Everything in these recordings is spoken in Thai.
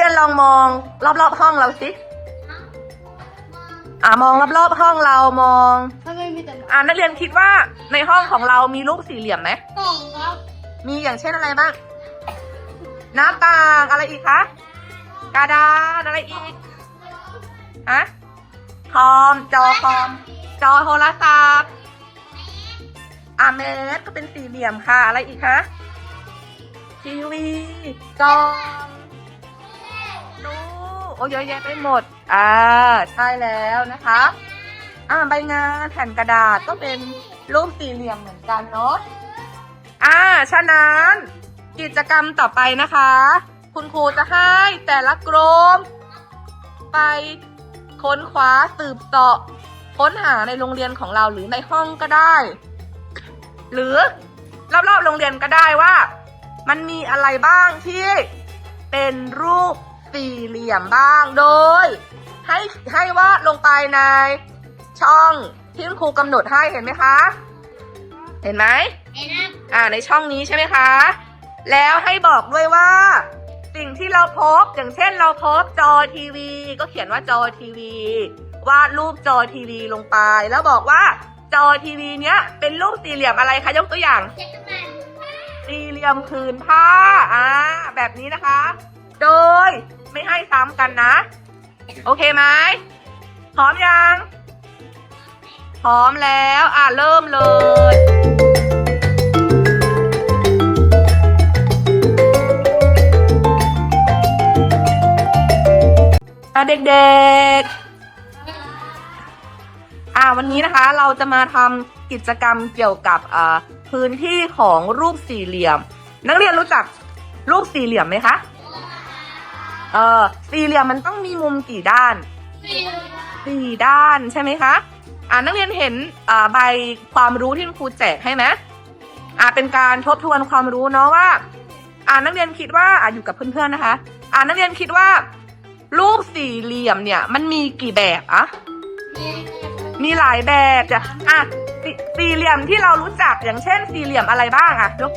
รียนลองมอง รอบๆห้องเราสิอ่ามองรอบๆห้องเรามอง ทำไมมีแต่อ่านักเรียนคิดว่าในห้องของเรามีรูปสี่เหลี่ยมไหมกล่องครับมีอย่างเช่นอะไรบ้างหน้าต่างอะไรอีกคะกระดานอะไรอีกฮะคอมจอคอม จอโทรศัพท์อ่าเมสก็เป็นสี่เหลี่ยมค่ะ อะไรอีกคะทีวีจอดู โอ้เยอะแยะไปหมด อ่า ใช่แล้วนะคะ อ่า ใบงานแผ่นกระดาษก็เป็นรูปสี่เหลี่ยมเหมือนกันเนาะ อ่า ฉะนั้นกิจกรรมต่อไปนะคะ คุณครูจะให้แต่ละกลุ่มไปค้นคว้าสืบเสาะค้นหาในโรงเรียนของเราหรือในห้องก็ได้ หรือรอบๆโรงเรียนก็ได้ว่า มันมีอะไรบ้างที่เป็นรูป สี่เหลี่ยมบ้างโดย ให้ให้วาดลงไปในช่องที่คุณครูกำหนดให้เห็นไหมคะ เห็นไหมเอ็นะอ่าในช่องนี้ใช่ไหมคะ แล้วให้บอกด้วยว่า สิ่งที่เราพบอย่างเช่นเราพบจอทีวี ก็เขียนว่าจอทีวี วาดรูปจอทีวีลงไป แล้วบอกว่าจอทีวีเนี้ยเป็นรูปสี่เหลี่ยมอะไรคะยกตัวอย่างเช็คกันสี่เหลี่ยมผืนผ้าอ่าแบบนี้นะคะ โดย ไม่ให้ซ้ำกันนะ โอเคไหมพร้อมยัง พร้อมแล้วอ่าเริ่มเลยอะเด็กๆ อ่าวันนี้นะคะเราจะมาทำกิจกรรมเกี่ยวกับอ่าพื้นที่ของรูปสี่เหลี่ยม นักเรียนรู้จักรูปสี่เหลี่ยมไหมคะ เออสี่เหลี่ยมมันต้องมีมุมกี่ด้านสี่ด้านใช่ไหมคะอ่านักเรียนเห็นอ่าใบความรู้ที่ครูแจกให้ไหมอ่าเป็นการทบทวนความรู้เนาะว่า อ่านักเรียนคิดว่าอ่าอยู่กับเพื่อนๆนะคะ อ่านักเรียนคิดว่า รูปสี่เหลี่ยมเนี่ย มันมีกี่แบบอะมีหลายแบบจ้ะอะสี่สี่เหลี่ยมที่เรารู้จักอย่างเช่น สี่เหลี่ยมอะไรบ้างอะยก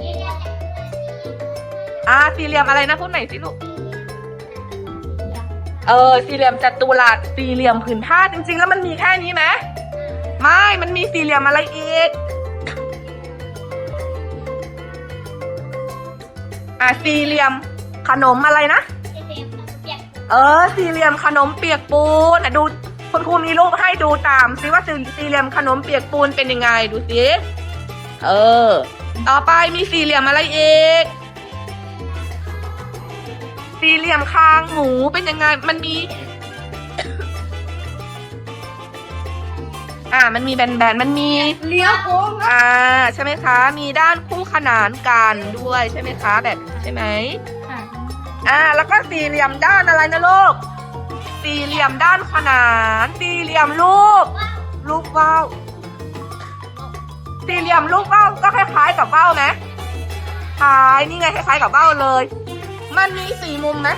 อ่าสี่เหลี่ยมอะไรนะพูดหน่อยสิลูก เออสี่เหลี่ยมจัตุรัสสี่เหลี่ยมผืนผ้าจริง ๆ แล้วมันมีแค่นี้ไหมไม่ มันมีสี่เหลี่ยมอะไรอีกอะสี่เหลี่ยมขนมอะไรนะเออ สี่เหลี่ยมขนมเปียกปูนอะดูคุณครูมีรูปให้ดูตามซิว่าสี่สี่เหลี่ยมขนมเปียกปูนเป็นยังไงดูสิเออ ต่อไปมีสี่เหลี่ยมอะไรอีก สี่เหลี่ยมคางหมูเป็นยังไง มันมี อ่า มันมีแบนๆ มันมี เลี้ยวโค้งครับอ่า ใช่ไหมคะ มีด้านคู่ขนานกันด้วยใช่ไหมคะ แบบนี้ใช่ไหมอ่า แล้วก็สี่เหลี่ยมด้านอะไรนะลูก สี่เหลี่ยมด้านขนาน สี่เหลี่ยมลูกลูกว่าวสี่เหลี่ยมลูกว่าวก็คล้ายๆกับว่าวไหมคล้าย นี่ไงคล้ายๆกับว่าวเลย มันมีสี่มุมไหม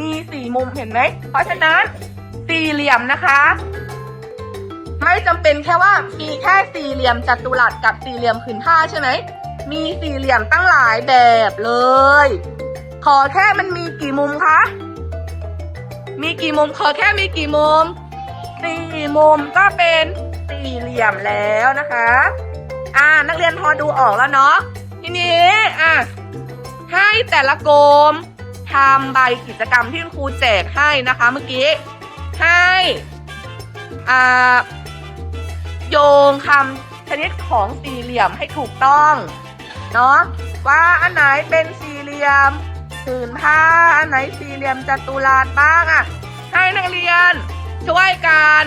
มีสี่มุมเห็นไหม เพราะฉะนั้นสี่เหลี่ยมนะคะ ไม่จำเป็นแค่ว่ามีแค่สี่เหลี่ยมจัตุรัสกับสี่เหลี่ยมผืนผ้าใช่ไหม มีสี่เหลี่ยมตั้งหลายแบบเลย ขอแค่มันมีกี่มุมคะ มีกี่มุม ขอแค่มีกี่มุมสี่มุมก็เป็นสี่เหลี่ยมแล้วนะคะ อ่า นักเรียนพอดูออกแล้วเนาะ ทีนี้ อะ ให้แต่ละกลุ่มทำใบกิจกรรมที่ครูแจกให้นะคะเมื่อกี้ ให้โยงคำชนิดของสี่เหลี่ยมให้ถูกต้องเนาะว่าอันไหนเป็นสี่เหลี่ยมผืนผ้าอันไหนสี่เหลี่ยมจัตุรัสบ้างอะให้นักเรียนช่วยกัน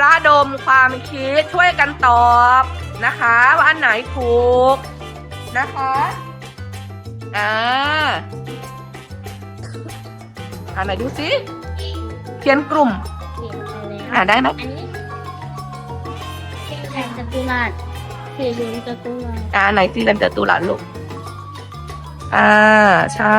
ระดมความคิดช่วยกันตอบนะคะ ว่าอันไหนถูกนะคะ อ่าอันไหนดูสิเขียนกลุ่มอ่าได้ไหมอันนี้แข่งจัตุรัสสี่เหลี่ยมจัตุรัส อ่าไหนสี่เหลี่ยมจัตุรัสลูก อ่า ใช่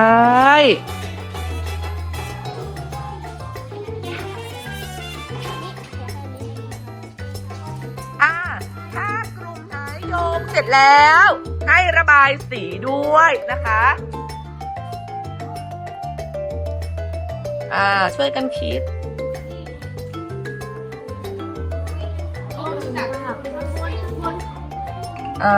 ร็จแล้ว ให้ระบายสีด้วยนะคะ อ่าช่วยกันคิดอ่า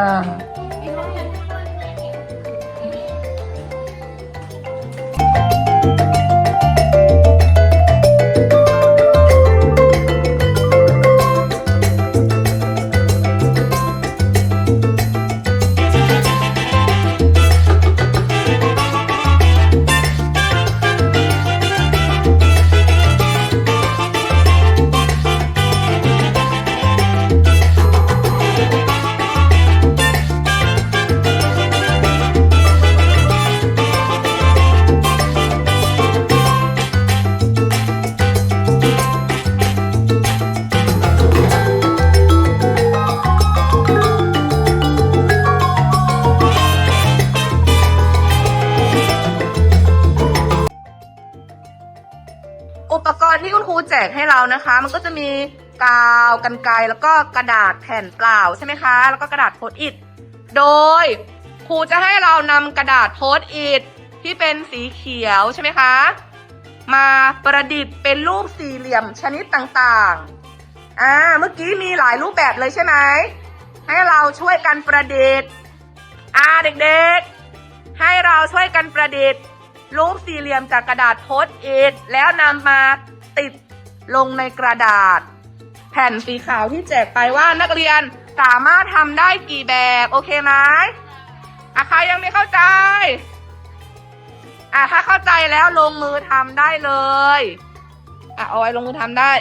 กให้เรานะคะ มันก็จะมีกาวกันไกรแล้วก็กระดาษแผ่นเปล่าใช่ไหมคะ แล้วก็กระดาษโพสต์อิทโดยครูจะให้เรานำกระดาษโพสต์อิทที่เป็นสีเขียวใช่ไหมคะ มาประดิษฐ์เป็นรูปสี่เหลี่ยมชนิดต่างๆอ่าเมื่อกี้มีหลายรูปแบบเลยใช่ไหมให้เราช่วยกันประดิษฐ์อ่าเด็กๆ ให้เราช่วยกันประดิษฐ์รูปสี่เหลี่ยมจากกระดาษโพสต์อิทแล้วนำมาติด ลงในกระดาษ แผ่นสีขาวที่แจกไปว่านักเรียนสามารถทำได้กี่แบบโอเคไหมอะใครยังไม่เข้าใจอะถ้าเข้าใจแล้วลงมือทำได้เลยอะเอาไว้ลงมือทำได้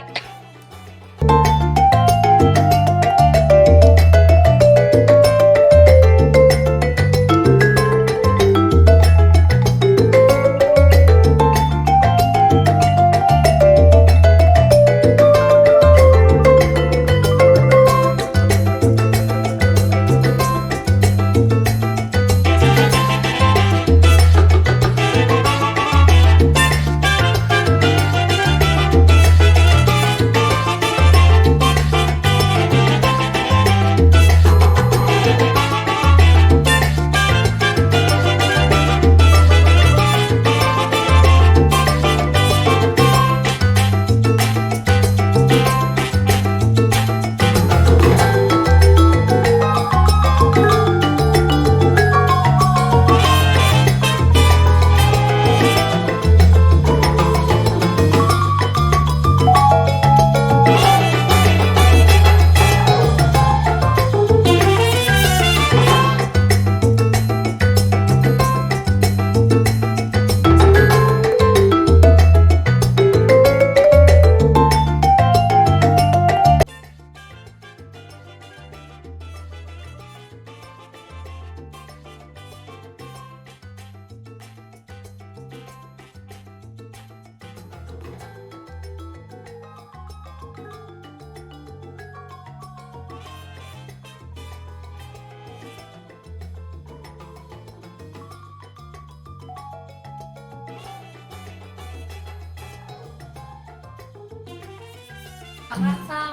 สามารถสร้าง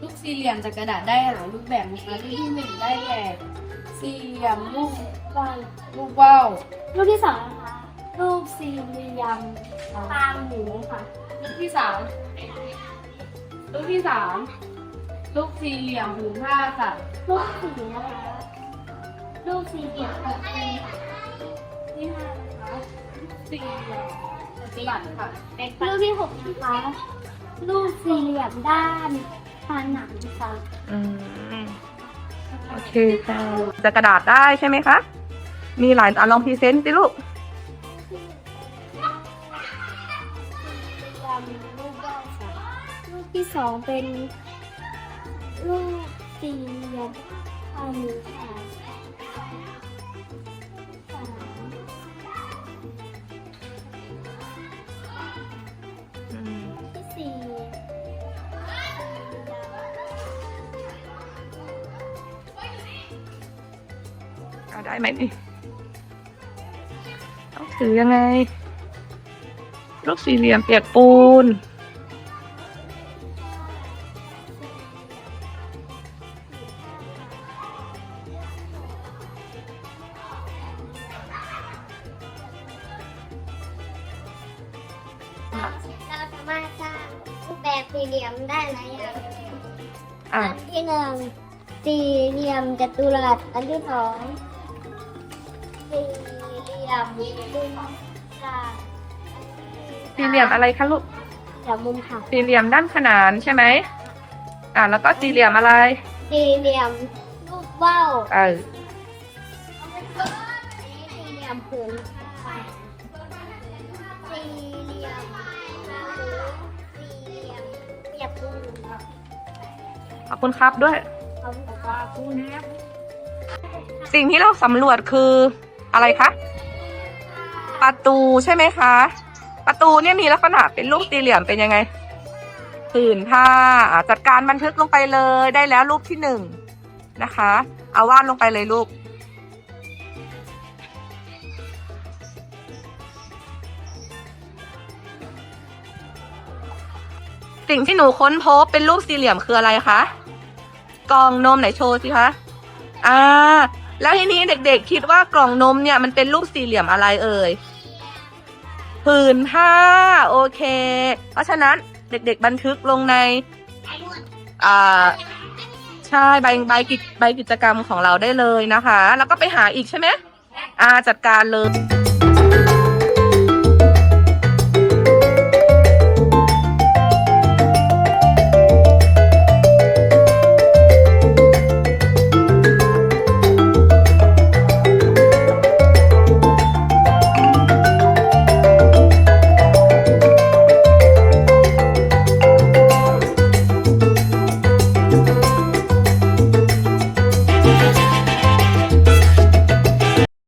ลูกสี่เหลี่ยมจากกระดาษได้หลายรูปแบบนะคะรูปที่หนึ่งได้แก่สี่เหลี่ยมรูปว่าวรูปว่าวรูปที่สองนะคะรูปสี่เหลี่ยมตามหมูค่ะรูปที่สามรูปที่สามรูปสี่เหลี่ยมผืนผ้าค่ะรูปสี่นะคะรูปสี่เหลี่ยมแบบนี้ที่ห้านะคะสี่เหลี่ยมจัตุรัสค่ะรูปที่หกนะคะ รูปสี่เหลี่ยมด้านผนังค่ะอืมโอเคค่ะ จะกระดาษได้ใช่ไหมคะ มีหลายอันลองพรีเซนต์สิลูก รูปว่าวค่ะรูปที่สองเป็นรูปสี่เหลี่ยมอันนี้ค่ะ เอาได้ไหมนี่ต้องถือยังไงลูกสี่เหลี่ยมเปียกปูน เราสามารถสร้างรูปแบบสี่เหลี่ยมได้หลายอย่างอะ อันที่หนึ่งสี่เหลี่ยมจัตุรัสอันที่สอง สี่เหลี่ยมมุมฉากสี่เหลี่ยมอะไรคะลูกเหลี่ยมมุมฉากสี่เหลี่ยมด้านขนานใช่ไหมอะแล้วก็สี่เหลี่ยมอะไร สี่เหลี่ยมรูปว่าวเออสี่เหลี่ยมผืนผ้าสี่เหลี่ยมราหูสี่เหลี่ยมเปียกปูนขอบคุณครับด้วยเขาบอกว่าปูนะสิ่งที่เราสำรวจคือ อะไรคะ ประตูใช่ไหมคะ ประตูเนี่ยมีลักษณะเป็นรูปสี่เหลี่ยมเป็นยังไงผืนผ้าจัดการบันทึกลงไปเลยได้แล้วรูปที่หนึ่งนะคะ เอาวาดลงไปเลยลูกสิ่งที่หนูค้นพบเป็นรูปสี่เหลี่ยมคืออะไรคะกล่องนมไหนโชว์สิคะ อ่า แล้วทีนี้เด็ก ๆ คิดว่ากล่องนมเนี่ยมันเป็นรูปสี่เหลี่ยมอะไรเอ่ยผืนผ้าโอเค เพราะฉะนั้นเด็ก ๆ บันทึกลงในอ่าใช่ใบใบกิจใบกิจกรรมของเราได้เลยนะคะ แล้วก็ไปหาอีกใช่ไหมอ่าจัดการเลย